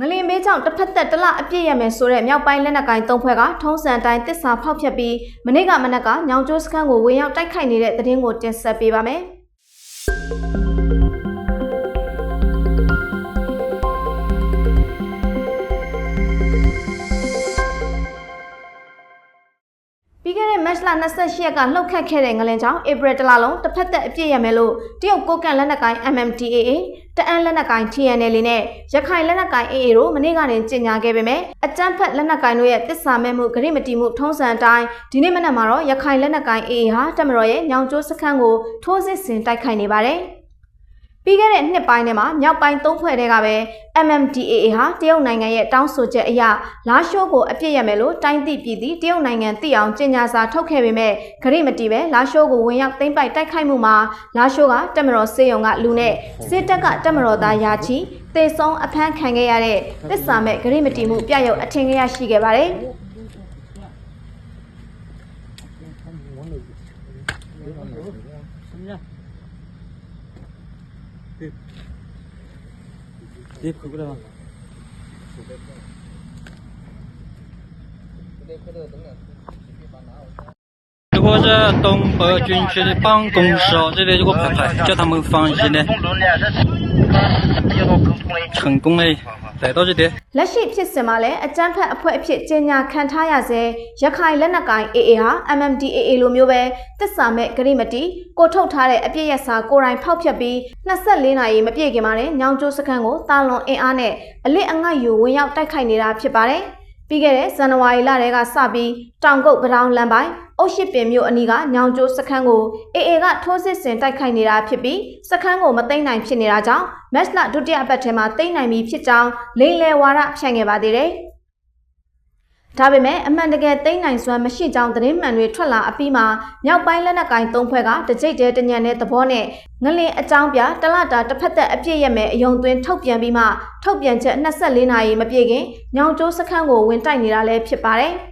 ငလင်မေးကြောင့်တစ်ဖက်သက်တစ်လအပြည့်ရမယ်ဆိုတဲ့မြောက်ပိုင်းလက်နက်ကိုင်သုံးဖွဲ့ကထုံးစံတိုင်းတစ္ဆာဖောက်ဖျက်ပြီးမနေ့ကမနက်ကညောင်ကျိုးစခန်းကိုဝင်ရောက်တိုက်ခိုက်နေတဲ့သတင်းကိုတင်ဆက်ပေးပါမယ်။ ပြီးခဲ့တဲ့ match လ28ရက်ကလှုပ်ခတ်ခဲ့တဲ့ငလင်ကြောင့် April တလလုံးတစ်ဖက်သက်အပြည့်ရမယ်လို့တရုတ်ကိုကန့်လက်နက်ကိုင် MMDAA တအန်းလက်နက်ကိုင် TNL နဲ့ရခိုင်လက်နက်ကိုင် AA တို့မနေ့ကနေကြေညာခဲ့ပေမဲ့အကြမ်းဖက်လက်နက်ကိုင်တို့ရဲ့တစ္ဆာမဲ့မှုဂရိမတီမှုထုံးစံအတိုင်းဒီနေ့မနက်မှာတော့ရခိုင်လက်နက်ကိုင် AA ဟာတက်မတော်ရဲ့ညောင်ကျိုးစခန်းကိုထိုးစစ်ဆင်တိုက်ခိုက်နေပါတယ်။ ပြီးခဲ့တဲ့နှစ်ပိုင်းထဲမှာမြောက်ပိုင်းသုံးဖွဲ့တွေကပဲ MMDAA ဟာတရုတ်နိုင်ငံရဲ့တောင်းဆိုချက်အရလာရှိုးကိုအပြစ်ရမယ်လို့တိုင်းသိပြည်သိတရုတ်နိုင်ငံသိအောင်ကြေညာစာထုတ်ခဲ့ပေမဲ့ဂရိမတီပဲလာရှိုးကိုဝင်ရောက်သိမ်းပိုက်တိုက်ခိုက်မှုမှာလာရှိုးကတက်မတော်စေယုံကလူနဲ့စစ်တပ်ကတက်မတော်သားယာချီတေဆုံးအဖမ်းခံခဲ့ရတဲ့တစ္ဆာမဲ့ဂရိမတီမှုပြရုပ်အထင်ကြီးရရှိခဲ့ပါတယ် 你过来吧。这个是东北军区的办公室哦，这里有个牌牌，叫他们翻译的，成功了。 တယ်တော့ချစ်တယ်လက်ရှိဖြစ်စဉ်မှာလည်းအကြမ်းဖက်အဖွဲ့အဖြစ်ကြေညာခံထားရစေရခိုင်လက်နက်ကိုင် AA ဟာ MMDAA လိုမျိုးပဲတစ္ဆာမဲ့ဂရိမတီကိုထုတ်ထားတဲ့အပြည့်ရက်စာကိုရိုင်းဖောက်ဖျက်ပြီး24နာရီမပြည့်ခင်မှာညောင်ကျိုးစခန်းကိုတာလွန်အင်အားနဲ့အလစ်အငတ်ယူဝင်ရောက်တိုက်ခိုက်နေတာဖြစ်ပါတယ်။ ပြီးခဲ့တဲ့ဇန်နဝါရီလတည်းကစပြီးတောင်ကုတ်ပတောင်လမ်းပိုင်းအုတ်ရှိပင်မြို့အနီးကညောင်ကျိုးစခန်းကို AA ကထိုးစစ်ဆင်တိုက်ခိုက်နေတာဖြစ်ပြီးစခန်းကိုမသိမ်းနိုင်ဖြစ်နေတာကြောင့်မက်စလဒုတိယအပတ်ထဲမှာသိမ်းနိုင်ပြီဖြစ်ကြောင်းလိန်လယ်ဝါဒဖြန့်ခဲ့ပါသေးတယ်။ ဒါပေမဲ့အမှန်တကယ်သိမ်းနိုင်စွမ်းမရှိကြောင်းသတင်းမှန်တွေထွက်လာအပြီးမှာမြောက်ပိုင်းလက်နက်ကိုင်သုံးဖွဲ့ကတကြိတ်တဲတညံတဲ့သဘောနဲ့ငလင်အကြောင်းပြတလတာတစ်ဖက်သက်အပြည့်ရမဲ့အယုံသွင်းထုတ်ပြန်ပြီးမှထုတ်ပြန်ချက်24နာရီမပြည့်ခင်ညောင်ကျိုးစခန်းကိုဝင်တိုက်နေတာလည်းဖြစ်ပါတယ်။